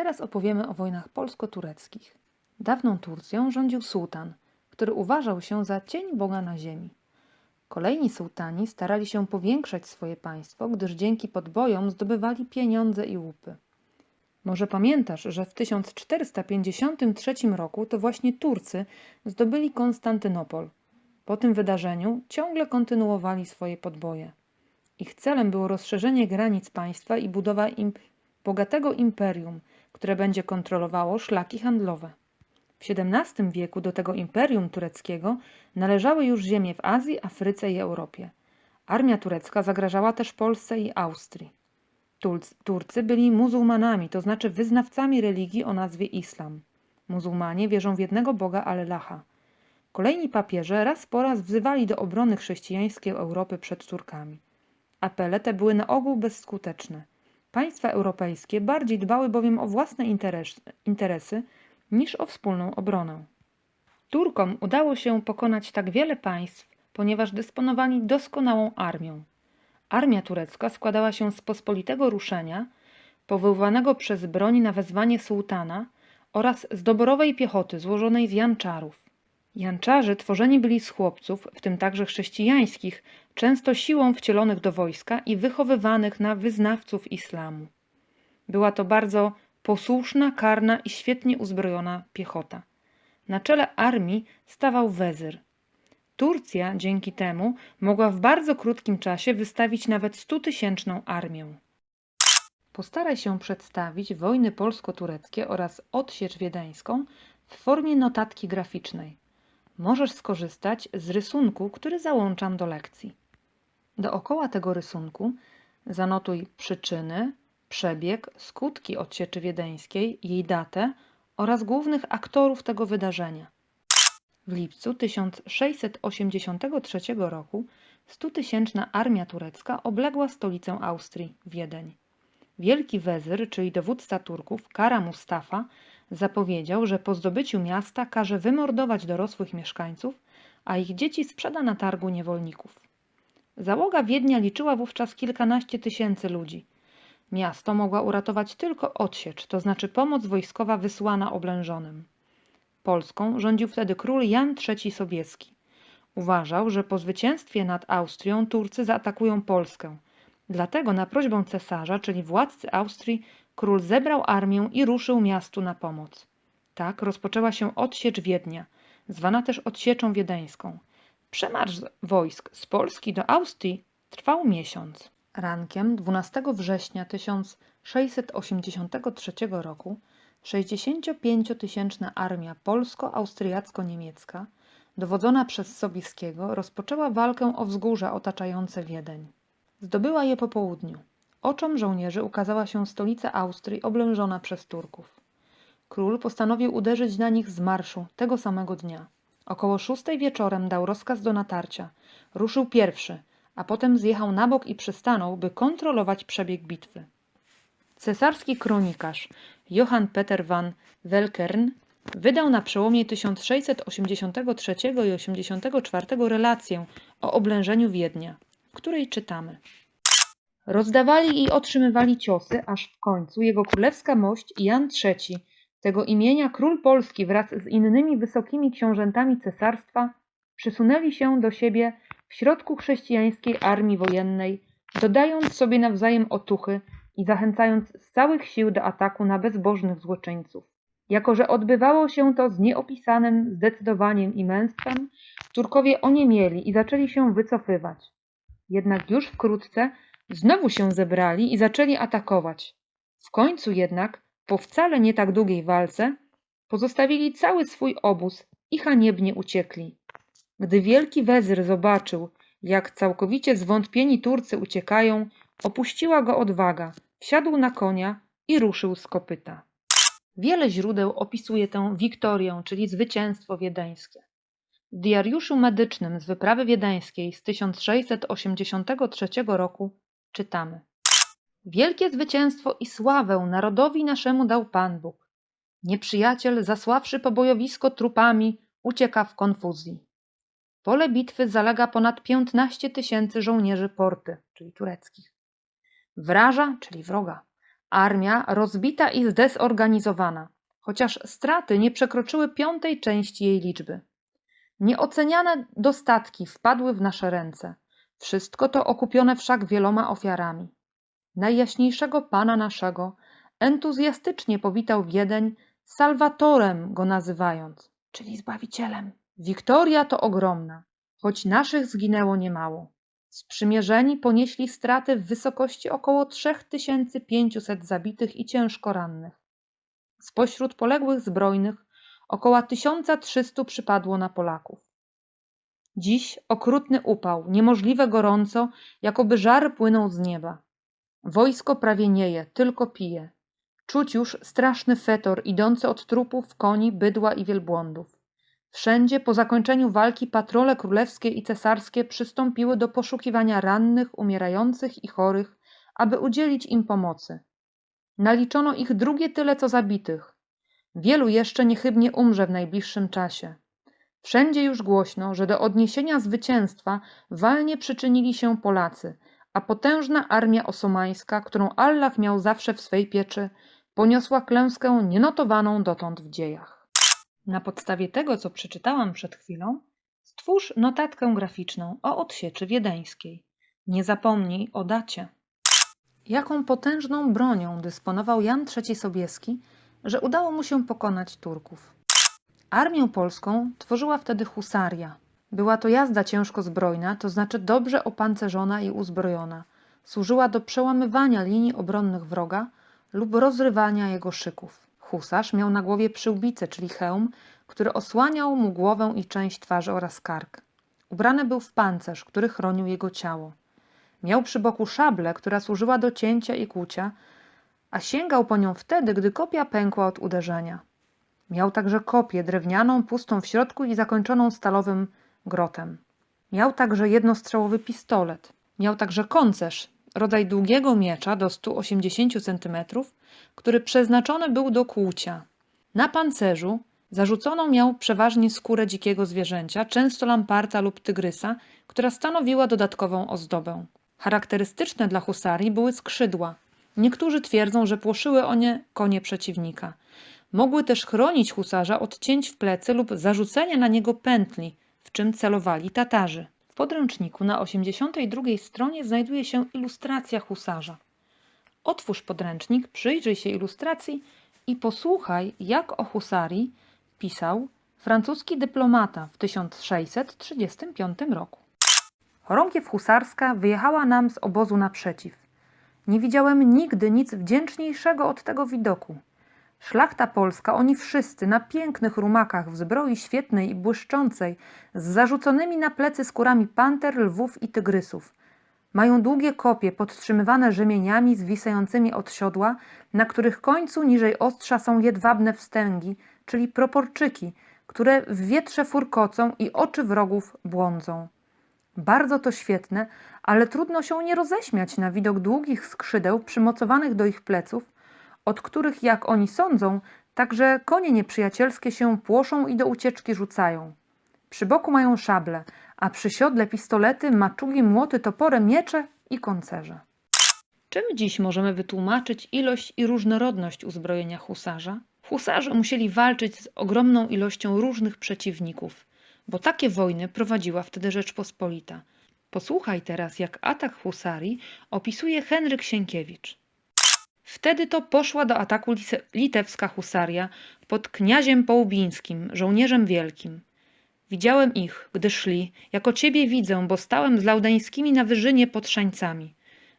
Teraz opowiemy o wojnach polsko-tureckich. Dawną Turcją rządził sułtan, który uważał się za cień Boga na ziemi. Kolejni sułtani starali się powiększać swoje państwo, gdyż dzięki podbojom zdobywali pieniądze i łupy. Może pamiętasz, że w 1453 roku to właśnie Turcy zdobyli Konstantynopol. Po tym wydarzeniu ciągle kontynuowali swoje podboje. Ich celem było rozszerzenie granic państwa i budowa im bogatego imperium, które będzie kontrolowało szlaki handlowe. W XVII wieku do tego imperium tureckiego należały już ziemie w Azji, Afryce i Europie. Armia turecka zagrażała też Polsce i Austrii. Turcy byli muzułmanami, to znaczy wyznawcami religii o nazwie islam. Muzułmanie wierzą w jednego Boga Allaha. Kolejni papieże raz po raz wzywali do obrony chrześcijańskiej Europy przed Turkami. Apele te były na ogół bezskuteczne. Państwa europejskie bardziej dbały bowiem o własne interes, interesy niż o wspólną obronę. Turkom udało się pokonać tak wiele państw, ponieważ dysponowali doskonałą armią. Armia turecka składała się z pospolitego ruszenia, powoływanego przez broń na wezwanie sułtana oraz z doborowej piechoty złożonej z janczarów. Janczarzy tworzeni byli z chłopców, w tym także chrześcijańskich, często siłą wcielonych do wojska i wychowywanych na wyznawców islamu. Była to bardzo posłuszna, karna i świetnie uzbrojona piechota. Na czele armii stawał wezyr. Turcja dzięki temu mogła w bardzo krótkim czasie wystawić nawet stutysięczną armię. Postaraj się przedstawić wojny polsko-tureckie oraz odsiecz wiedeńską w formie notatki graficznej. Możesz skorzystać z rysunku, który załączam do lekcji. Dookoła tego rysunku zanotuj przyczyny, przebieg, skutki odsieczy wiedeńskiej, jej datę oraz głównych aktorów tego wydarzenia. W lipcu 1683 roku stutysięczna armia turecka obległa stolicę Austrii, Wiedeń. Wielki wezyr, czyli dowódca Turków, Kara Mustafa, zapowiedział, że po zdobyciu miasta każe wymordować dorosłych mieszkańców, a ich dzieci sprzeda na targu niewolników. Załoga Wiednia liczyła wówczas kilkanaście tysięcy ludzi. Miasto mogła uratować tylko odsiecz, to znaczy pomoc wojskowa wysłana oblężonym. Polską rządził wtedy król Jan III Sobieski. Uważał, że po zwycięstwie nad Austrią Turcy zaatakują Polskę. Dlatego na prośbę cesarza, czyli władcy Austrii, król zebrał armię i ruszył miastu na pomoc. Tak rozpoczęła się odsiecz Wiednia, zwana też odsieczą wiedeńską. Przemarsz wojsk z Polski do Austrii trwał miesiąc. Rankiem 12 września 1683 roku 65-tysięczna armia polsko-austriacko-niemiecka, dowodzona przez Sobieskiego, rozpoczęła walkę o wzgórza otaczające Wiedeń. Zdobyła je po południu. Oczom żołnierzy ukazała się stolica Austrii oblężona przez Turków. Król postanowił uderzyć na nich z marszu tego samego dnia. Około szóstej wieczorem dał rozkaz do natarcia. Ruszył pierwszy, a potem zjechał na bok i przystanął, by kontrolować przebieg bitwy. Cesarski kronikarz Johann Peter van Welkern wydał na przełomie 1683 i 84 relację o oblężeniu Wiednia, w której czytamy. Rozdawali i otrzymywali ciosy, aż w końcu jego królewska mość Jan III, tego imienia król Polski wraz z innymi wysokimi książętami cesarstwa, przysunęli się do siebie w środku chrześcijańskiej armii wojennej, dodając sobie nawzajem otuchy i zachęcając z całych sił do ataku na bezbożnych złoczyńców. Jako, że odbywało się to z nieopisanym zdecydowaniem i męstwem, Turkowie oniemieli i zaczęli się wycofywać. Jednak już wkrótce znowu się zebrali i zaczęli atakować. W końcu jednak, po wcale nie tak długiej walce, pozostawili cały swój obóz i haniebnie uciekli. Gdy wielki wezyr zobaczył, jak całkowicie zwątpieni Turcy uciekają, opuściła go odwaga, wsiadł na konia i ruszył z kopyta. Wiele źródeł opisuje tę wiktorię, czyli zwycięstwo wiedeńskie. W diariuszu medycznym z wyprawy wiedeńskiej z 1683 roku czytamy: Wielkie zwycięstwo i sławę narodowi naszemu dał Pan Bóg. Nieprzyjaciel, zasławszy pobojowisko trupami, ucieka w konfuzji. Pole bitwy zalega ponad 15 tysięcy żołnierzy porty, czyli tureckich. Wraża, czyli wroga, Armia rozbita i zdezorganizowana, chociaż straty nie przekroczyły piątej części jej liczby. Nieoceniane dostatki wpadły w nasze ręce. Wszystko to okupione wszak wieloma ofiarami. Najjaśniejszego Pana naszego entuzjastycznie powitał Wiedeń, Salwatorem go nazywając, czyli Zbawicielem. Wiktoria to ogromna, choć naszych zginęło niemało. Sprzymierzeni ponieśli straty w wysokości około 3500 zabitych i ciężko rannych. Spośród poległych zbrojnych około 1300 przypadło na Polaków. Dziś okrutny upał, niemożliwe gorąco, jakoby żar płynął z nieba. Wojsko prawie nie je, tylko pije. Czuć już straszny fetor idący od trupów koni, bydła i wielbłądów. Wszędzie po zakończeniu walki patrole królewskie i cesarskie przystąpiły do poszukiwania rannych, umierających i chorych, aby udzielić im pomocy. Naliczono ich drugie tyle co zabitych. Wielu jeszcze niechybnie umrze w najbliższym czasie. Wszędzie już głośno, że do odniesienia zwycięstwa walnie przyczynili się Polacy, a potężna armia osomańska, którą Allah miał zawsze w swej pieczy, poniosła klęskę nienotowaną dotąd w dziejach. Na podstawie tego, co przeczytałam przed chwilą, stwórz notatkę graficzną o odsieczy wiedeńskiej. Nie zapomnij o dacie. Jaką potężną bronią dysponował Jan III Sobieski, że udało mu się pokonać Turków. Armię polską tworzyła wtedy husaria. Była to jazda ciężko zbrojna, to znaczy dobrze opancerzona i uzbrojona. Służyła do przełamywania linii obronnych wroga lub rozrywania jego szyków. Husarz miał na głowie przyłbicę, czyli hełm, który osłaniał mu głowę i część twarzy oraz kark. Ubrany był w pancerz, który chronił jego ciało. Miał przy boku szablę, która służyła do cięcia i kłucia, a sięgał po nią wtedy, gdy kopia pękła od uderzenia. Miał także kopię drewnianą, pustą w środku i zakończoną stalowym grotem. Miał także jednostrzałowy pistolet. Miał także koncerz, rodzaj długiego miecza do 180 cm, który przeznaczony był do kłucia. Na pancerzu zarzuconą miał przeważnie skórę dzikiego zwierzęcia, często lamparta lub tygrysa, która stanowiła dodatkową ozdobę. Charakterystyczne dla husarii były skrzydła. Niektórzy twierdzą, że płoszyły one konie przeciwnika. Mogły też chronić husarza od cięć w plecy lub zarzucenia na niego pętli, w czym celowali Tatarzy. W podręczniku na 82 stronie znajduje się ilustracja husarza. Otwórz podręcznik, przyjrzyj się ilustracji i posłuchaj, jak o husarii pisał francuski dyplomata w 1635 roku. Chorągiew husarska wyjechała nam z obozu naprzeciw. Nie widziałem nigdy nic wdzięczniejszego od tego widoku. Szlachta polska, oni wszyscy, na pięknych rumakach, w zbroi świetnej i błyszczącej, z zarzuconymi na plecy skórami panter, lwów i tygrysów. Mają długie kopie podtrzymywane rzemieniami zwisającymi od siodła, na których końcu niżej ostrza są jedwabne wstęgi, czyli proporczyki, które w wietrze furkocą i oczy wrogów błądzą. Bardzo to świetne, ale trudno się nie roześmiać na widok długich skrzydeł przymocowanych do ich pleców, od których, jak oni sądzą, także konie nieprzyjacielskie się płoszą i do ucieczki rzucają. Przy boku mają szable, a przy siodle pistolety, maczugi, młoty, topory, miecze i koncerze. Czym dziś możemy wytłumaczyć ilość i różnorodność uzbrojenia husarza? Husarze musieli walczyć z ogromną ilością różnych przeciwników, bo takie wojny prowadziła wtedy Rzeczpospolita. Posłuchaj teraz, jak atak husarii opisuje Henryk Sienkiewicz. Wtedy to poszła do ataku litewska husaria pod kniaziem Połubińskim, żołnierzem wielkim. Widziałem ich, gdy szli, jako ciebie widzę, bo stałem z laudańskimi na wyżynie pod szańcami.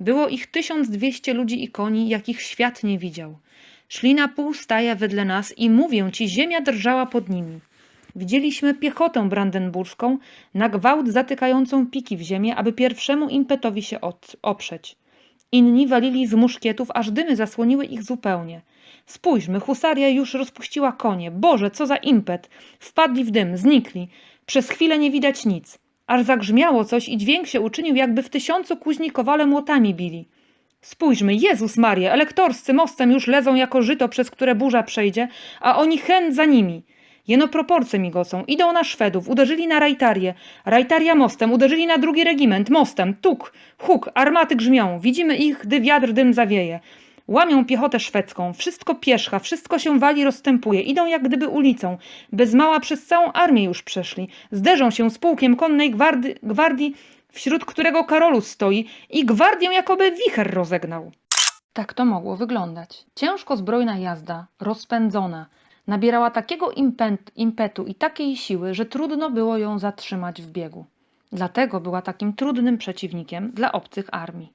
Było ich tysiąc dwieście ludzi i koni, jakich świat nie widział. Szli na pół staja wedle nas i mówię ci, ziemia drżała pod nimi. Widzieliśmy piechotę brandenburską, na gwałt zatykającą piki w ziemię, aby pierwszemu impetowi się oprzeć. Inni walili z muszkietów, aż dymy zasłoniły ich zupełnie. Spójrzmy, husaria już rozpuściła konie. Boże, co za impet! Wpadli w dym, znikli. Przez chwilę nie widać nic. Aż zagrzmiało coś i dźwięk się uczynił, jakby w tysiącu kuźni kowale młotami bili. Spójrzmy, Jezus Maria, elektorscy mostem już lezą jako żyto, przez które burza przejdzie, a oni chęt za nimi. Jeno proporcje migocą, idą na Szwedów, uderzyli na Rajtarię, Rajtaria mostem, uderzyli na drugi regiment, mostem, tuk, huk, armaty grzmią, widzimy ich, gdy wiatr dym zawieje. Łamią piechotę szwedzką, wszystko pierzcha, wszystko się wali, rozstępuje, idą jak gdyby ulicą. Bez mała przez całą armię już przeszli. Zderzą się z pułkiem konnej gwardy, gwardii, wśród którego Karolus stoi i gwardię jakoby wicher rozegnał. Tak to mogło wyglądać. Ciężko zbrojna jazda, rozpędzona, nabierała takiego impet, impetu i takiej siły, że trudno było ją zatrzymać w biegu. Dlatego była takim trudnym przeciwnikiem dla obcych armii.